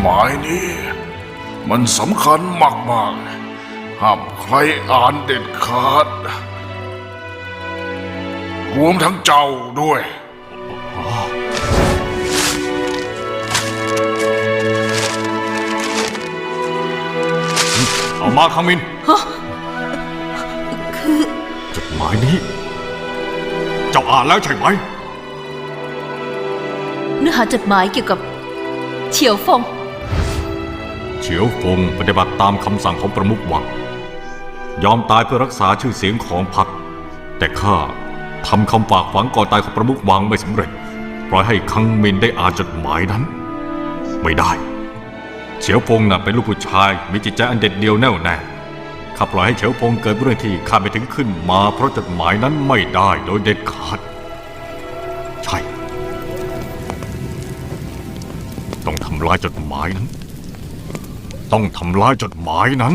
หมายนี้ มันสำคัญมากๆห้ามใครอ่านเด็ดขาด รวมทั้งเจ้าด้วย เอามาคังมินจดหมายนี้ เจ้าอ่านแล้วใช่ไหม เนื้อหาจดหมายเกี่ยวกับเฉียวฟง เฉียวฟงปฏิบัติตามคำสั่งของประมุขวังยอมตายเพื่อรักษาชื่อเสียงของพรรคแต่ข้าทำคำฝากฝังก่อนตายของประมุขวังไม่สำเร็จ ปล่อยให้คังมินได้อ่านจดหมายนั้น ไม่ได้ เฉียวฟงน่ะเป็นลูกผู้ชายมีจิตใจอันเด็ดเดียวแน่วแน่ข้าปล่อยให้เฉียวฟงเกิดเรื่องที่ข้าไม่ถึงขึ้นมา เพราะจดหมายนั้นไม่ได้โดยเด็ดขาด ใช่ ต้องทำลายจดหมายนั้น ต้องทำลายจดหมายนั้น